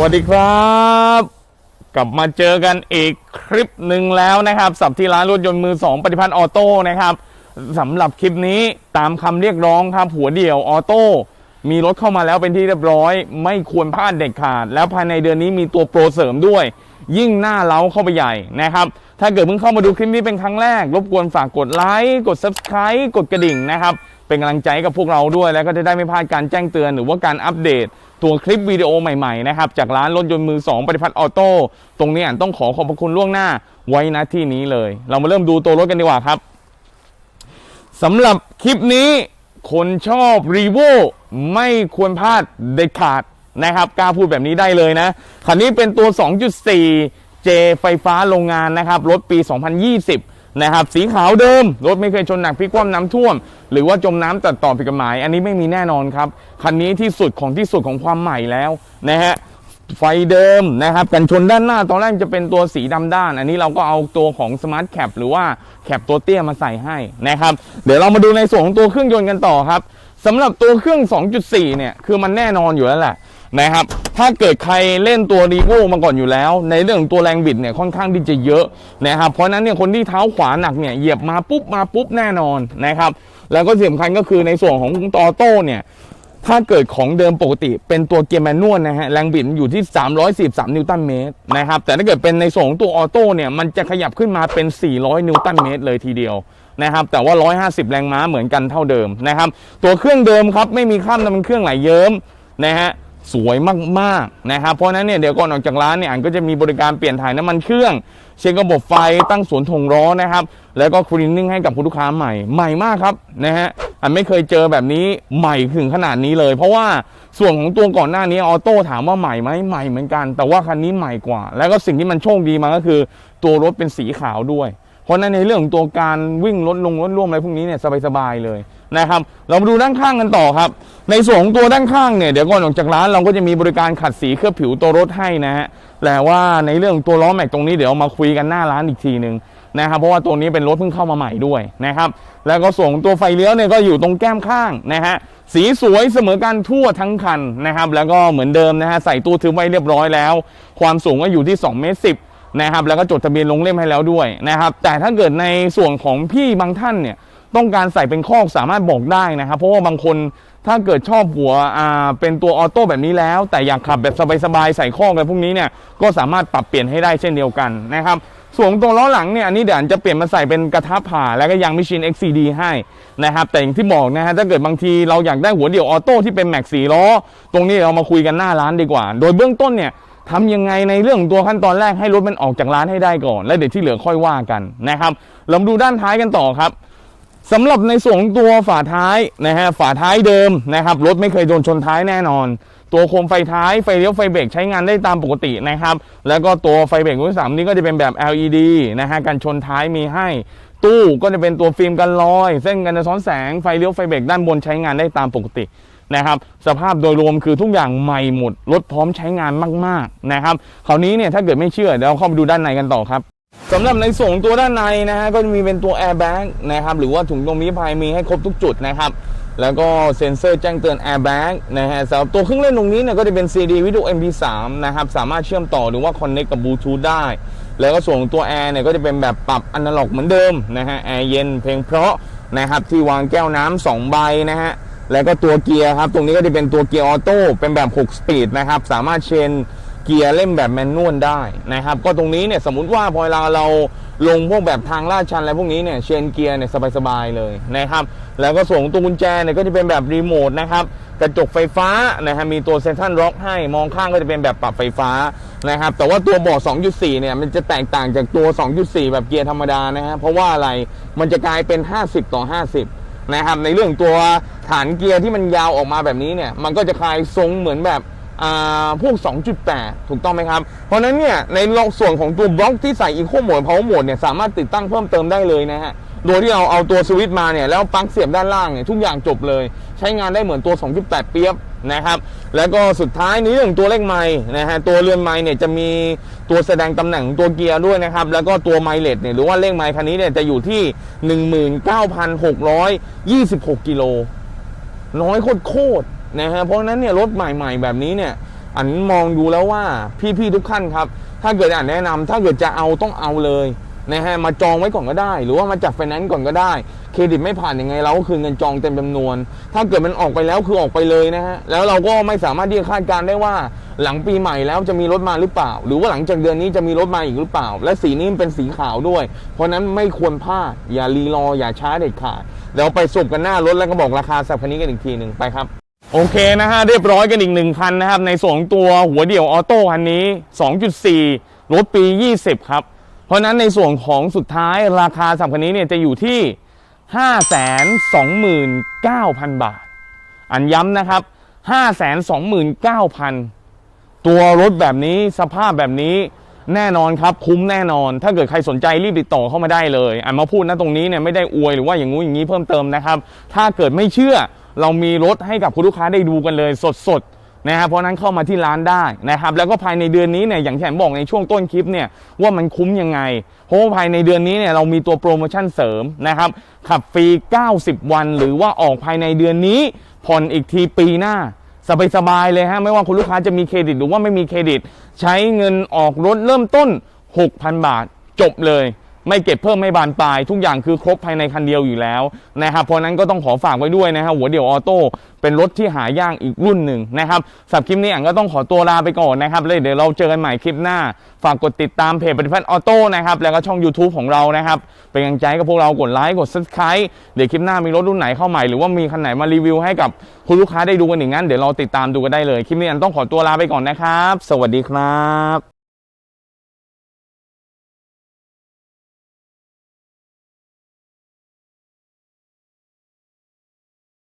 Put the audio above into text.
วัสดีครับ กลับมาเจอกันอีกคลิปหนึ่งแล้วนะครับสับที่ร้านรถยนต์มือสองปฏิพันธ์ออโต้นะครับสำหรับคลิปนี้ตามคำเรียกร้องครับหัวเดี่ยวออโต้มีรถเข้ามาแล้วเป็นที่เรียบร้อย ไม่ควรพลาดเด็ดขาด แล้วภายในเดือนนี้มีตัวโปรเสริมด้วย ยิ่งหน้าเล้าเข้าไปใหญ่นะครับ ถ้าเกิดเพิ่งเข้ามาดูคลิปนี้เป็นครั้งแรก รบกวนฝากกดไลค์กด Subscribe กดกระดิ่งนะครับ เป็นกำลังใจให้กับพวกเราด้วย แล้วก็จะได้ไม่พลาดการแจ้งเตือนหรือว่าการอัปเดต ตัวคลิปวิดีโอใหม่ๆนะครับจากร้านรถยนต์มือ 2 ปฏิพัฒน์ออโต้ตรงนี้อะต้องขอขอบพระคุณล่วงหน้าไว้ณที่นี้เลย เรามาเริ่มดูตัวรถกันดีกว่าครับสำหรับคลิปนี้คนชอบรีโวไม่ควรพลาดเด็ดขาดนะครับกล้าพูดแบบนี้ได้เลยนะคันนี้เป็นตัว 2.4 J ไฟฟ้าโรงงานนะครับ รถปี 2020 นะครับ สีขาวเดิม รถไม่เคยชนหนักพลิกคว่ำน้ำท่วม หรือว่าจมน้ำตัดต่อผิดกฎหมาย อันนี้ไม่มีแน่นอนครับ คันนี้ที่สุดของที่สุดของความใหม่แล้วนะฮะไฟเดิมนะครับกันชนด้านหน้าตอนแรกจะเป็นตัวสีดำด้าน อันนี้เราก็เอาตัวของ Smart Cap หรือว่าแคปตัวเตี้ยมาใส่ให้นะครับ เดี๋ยวเรามาดูในส่วนของตัวเครื่องยนต์กันต่อครับสำหรับตัวเครื่อง 2.4 เนี่ย คือมันแน่นอนอยู่แล้วแหละ นะครับ ถ้าเกิดใครเล่นตัวรีโวมาก่อนอยู่แล้ว ในเรื่องของตัวแรงบิดเนี่ยค่อนข้างที่จะเยอะนะครับ เพราะนั้นเนี่ยคนที่เท้าขวาหนักเนี่ยเหยียบมาปุ๊บมาปุ๊บแน่นอนนะครับ แล้วก็สำคัญก็คือในส่วนของตอโต้เนี่ยถ้าเกิดของเดิมปกติเป็นตัวเกียร์แมนนวลนะฮะแรงบิดอยู่ที่ 343 นิวตันเมตรนะครับแต่ถ้าเกิดเป็นในส่วนของตัวออโต้เนี่ยมันจะขยับขึ้นมาเป็น 400 นิวตันเมตรเลยทีเดียวนะครับแต่ว่า 150 แรงม้าเหมือนกันเท่าเดิมนะครับตัวเครื่องเดิมครับไม่มีข้ามน้ำมันเครื่องไหลเยิ้มนะฮะ สวยมากๆนะครับเพราะฉะนั้นเนี่ยเดี๋ยวก่อนออกจากร้านเนี่ยอันก็จะมีบริการเปลี่ยนถ่ายน้ำมันเครื่อง เช็คระบบไฟตั้งสวนถงล้อนะครับ แล้วก็คลีนนิ่งให้กับคุณลูกค้าใหม่ใหม่มากครับนะฮะอันไม่เคยเจอแบบนี้ใหม่ถึงขนาดนี้เลย เพราะว่าส่วนของตัวก่อนหน้านี้ออโต้ถามว่าใหม่ไหมใหม่เหมือนกัน แต่ว่าคันนี้ใหม่กว่า แล้วก็สิ่งที่มันโชคดีมาก็คือ ตัวรถเป็นสีขาวด้วย เพราะฉะนั้นในเรื่องของตัวการวิ่งรถลงรถร่วมอะไรพวกนี้เนี่ยสบายๆเลย นะครับ เรามาดูด้านข้างกันต่อครับ ในส่วนของตัวด้านข้างเนี่ยเดี๋ยวก่อนออกจากร้านเราก็จะมีบริการขัดสีเคลือบผิวตัวรถให้นะฮะแต่ว่าในเรื่องตัวล้อแม็กตรงนี้เดี๋ยวมาคุยกันหน้าร้านอีกทีหนึ่งนะครับเพราะว่าตัวนี้เป็นรถเพิ่งเข้ามาใหม่ด้วยนะครับ แล้วก็ส่งตัวไฟเลี้ยวเนี่ยก็อยู่ตรงแก้มข้างนะฮะสีสวยเสมอกันทั่วทั้งคันนะครับ แล้วก็เหมือนเดิมนะฮะใส่ตู้ทึบไว้เรียบร้อยแล้ว ความสูงก็อยู่ที่2เมตรสินะครับแล้วก็จดทะเบียนลงเล่มให้แล้วด้วยนะครับ แต่ถ้าเกิดในส่วนของพี่บางท่านเนี่ย ต้องการใส่เป็นคอกสามารถบอกได้นะครับเพราะว่าบางคนถ้าเกิดชอบหัวอ่าเป็นตัวออโต้แบบนี้แล้ว แต่อยากขับแบบสบายๆใส่คอกอะไรพวกนี้เนี่ยก็สามารถปรับเปลี่ยนให้ได้เช่นเดียวกันนะครับส่วนตัวล้อหลังเนี่ยอันนี้เดี๋ยวอันจะเปลี่ยนมาใส่เป็นกระทะผ่าแล้วก็ยางมิชิน XCD ให้นะครับแต่อย่างที่บอกนะฮะถ้าเกิดบางทีเราอยากได้หัวเดี่ยวออโต้ที่เป็นแม็กสี่ล้อ ตรงนี้เรามาคุยกันหน้าร้านดีกว่า โดยเบื้องต้นเนี่ยทำยังไงในเรื่องของตัวขั้นตอนแรกให้รถมันออกจากร้านให้ได้ก่อน แล้วเดี๋ยวที่เหลือค่อยว่ากันนะครับเรามาดูด้านท้ายกันต่อครับ สำหรับในส่วนของตัวฝาท้ายนะฮะฝาท้ายเดิมนะครับรถไม่เคยโดนชนท้ายแน่นอน ตัวโคมไฟท้ายไฟเลี้ยวไฟเบรกใช้งานได้ตามปกตินะครับแล้วก็ตัวไฟเบรกรุ่นสามนี้ก็จะเป็นแบบ LED นะฮะกันชนท้ายมีให้ ตู้ก็จะเป็นตัวฟิล์มกันรอย เส้นกันสะท้อนแสงไฟเลี้ยวไฟเบรกด้านบนใช้งานได้ตามปกตินะครับสภาพโดยรวมคือทุกอย่างใหม่หมดรถพร้อมใช้งานมากๆนะครับคราวนี้เนี่ยถ้าเกิดไม่เชื่อเดี๋ยวเข้าไปดูด้านในกันต่อครับ สำหรับในส่วนของตัวด้านในนะฮะก็จะมีเป็นตัว airbag นะครับหรือว่าถุงลมนิรภัยมีให้ครบทุกจุดนะครับแล้วก็เซ็นเซอร์แจ้งเตือน airbag นะฮะสำหรับตัวเครื่องเล่นตรงนี้เนี่ยก็จะเป็น CD วิดีโอ MP3 นะครับสามารถเชื่อมต่อหรือว่า connect กับบลูทูธได้ แล้วก็ส่วนของตัวแอร์เนี่ยก็จะเป็นแบบปรับอนาล็อกเหมือนเดิมนะฮะแอร์เย็นเพลงเพราะนะครับที่วางแก้วน้ำสองใบนะฮะแล้วก็ตัวเกียร์ครับตรงนี้ก็จะเป็นตัวเกียร์ออโต้เป็นแบบ 6 สปีดนะครับสามารถเชน เกียร์เล่มแบบแมนนวลได้นะครับ ก็ตรงนี้เนี่ยสมมติว่าพอเวลาเราลงพวกแบบทางลาดชันอะไรพวกนี้เนี่ยเชนเกียร์เนี่ยสบายๆเลยนะครับ แล้วก็ส่งตัวกุญแจเนี่ยก็จะเป็นแบบรีโมทนะครับกระจกไฟฟ้านะฮะมีตัวเซนทรัลล็อกให้มองข้างก็จะเป็นแบบปรับไฟฟ้านะครับ แต่ว่าตัวบาะ2.4 เนี่ยมันจะแตกต่างจากตัว 2.4 แบบเกียร์ธรรมดานะฮะเพราะว่าอะไรมันจะกลายเป็น 50 ต่อ 50 นะครับ ในเรื่องตัวฐานเกียร์ที่มันยาวออกมาแบบนี้เนี่ย มันก็จะคลายทรงเหมือนแบบ พวก 2.8 ถูกต้องไหมครับ เพราะนั้นเนี่ยในส่วนของตัวบล็อกที่ใส่ Eco Mode Power Mode เนี่ยสามารถติดตั้งเพิ่มเติมได้เลยนะฮะ โดยที่เราเอาตัวสวิตช์มาเนี่ยแล้วปลั๊กเสียบด้านล่างเนี่ยทุกอย่างจบเลย ใช้งานได้เหมือนตัว 2.8 เปียบนะครับ แล้วก็สุดท้ายในเรื่องตัวเลขไม้นะฮะตัวเรือนไม้เนี่ยจะมีตัวแสดงตำแหน่งตัวเกียร์ด้วยนะครับ แล้วก็ตัวไมล์เลสเนี่ยหรือว่าเลขไม้คันนี้เนี่ยจะอยู่ที่ 19,626 กิโลน้อยโคตร นะฮะเพราะฉะนั้นเนี่ยรถใหม่ ๆ แบบนี้เนี่ยอันมองดูแล้วว่าพี่ๆทุกขั้นครับ ถ้าเกิดอ่านแนะนำถ้าเกิดจะเอาต้องเอาเลยนะฮะมาจองไว้ก่อนก็ได้ หรือว่ามาจัดไฟแนนซ์ก่อนก็ได้ เครดิตไม่ผ่านยังไงเราก็คือเงินจองเต็มจำนวน ถ้าเกิดมันออกไปแล้วคือออกไปเลยนะฮะแล้วเราก็ไม่สามารถที่จะคาดการได้ว่า หลังปีใหม่แล้วจะมีรถมาหรือเปล่า หรือว่าหลังจากเดือนนี้จะมีรถมาอีกหรือเปล่า และสีนี้มันเป็นสีขาวด้วย เพราะนั้นไม่ควรพลาดอย่ารีรออย่าช้าเด็ดขาดเดี๋ยวไปสรุปกันหน้ารถแล้วก็บอกราคาสับคันนี้กันอีกทีหนึ่งไปครับ โอเคนะฮะเรียบร้อยกันอีกหนึ่งคันนะครับ ในส่วนของตัวหัวเดี่ยวออโต้คันนี้ 2.4 รถปี 20 ครับ เพราะนั้นในส่วนของสุดท้ายราคาสับคันนี้เนี่ยจะอยู่ที่ 529,000 บาท อันย้ำนะครับ 529,000 ตัวรถแบบนี้สภาพแบบนี้แน่นอนครับ คุ้มแน่นอน ถ้าเกิดใครสนใจรีบติดต่อเข้ามาได้เลยอันมาพูดนะตรงนี้เนี่ยไม่ได้อวยหรือว่าอย่างงู้อย่างนี้เพิ่มเติมนะครับ ถ้าเกิดไม่เชื่อ เรามีรถให้กับคุณลูกค้าได้ดูกันเลยสดๆนะครับเพราะนั้นเข้ามาที่ร้านได้นะครับ แล้วก็ภายในเดือนนี้เนี่ยอย่างที่ผมบอกในช่วงต้นคลิปเนี่ยว่ามันคุ้มยังไงเพราะว่าภายในเดือนนี้เนี่ยเรามีตัวโปรโมชั่นเสริมนะครับขับฟรี 90 วัน หรือว่าออกภายในเดือนนี้ผ่อนอีกทีปีหน้าสบายๆเลยฮะไม่ว่าคุณลูกค้าจะมีเครดิตหรือว่าไม่มีเครดิต ใช้เงินออกรถเริ่มต้น 6,000 บาทจบเลย ไม่เก็บเพิ่มไม่บานปลาย ทุกอย่างคือครบภายในคันเดียวอยู่แล้วนะครับเพราะนั้นก็ต้องขอฝากไว้ด้วยนะครับหัวเดี่ยวออโต้เป็นรถที่หายากอีกรุ่นหนึ่งนะครับสำหรับคลิปนี้อะก็ต้องขอตัวลาไปก่อนนะครับเลยเดี๋ยวเราเจอกันใหม่คลิปหน้า ฝากกดติดตามเพจปฏิพัฒน์ออโต้นะครับแล้วก็ช่อง YouTube ของเรานะครับเป็นกำลังใจกับพวกเรากดไลค์กด subscribe เดี๋ยวคลิปหน้ามีรถรุ่นไหนเข้าใหม่หรือว่ามีคันไหนมารีวิวให้กับคุณลูกค้าได้ดูกันอย่างนั้นเดี๋ยวเราติดตามดูกันได้เลยคลิปนี้อันต้องขอตัวลาไปก่อนนะครับ สวัสดีครับ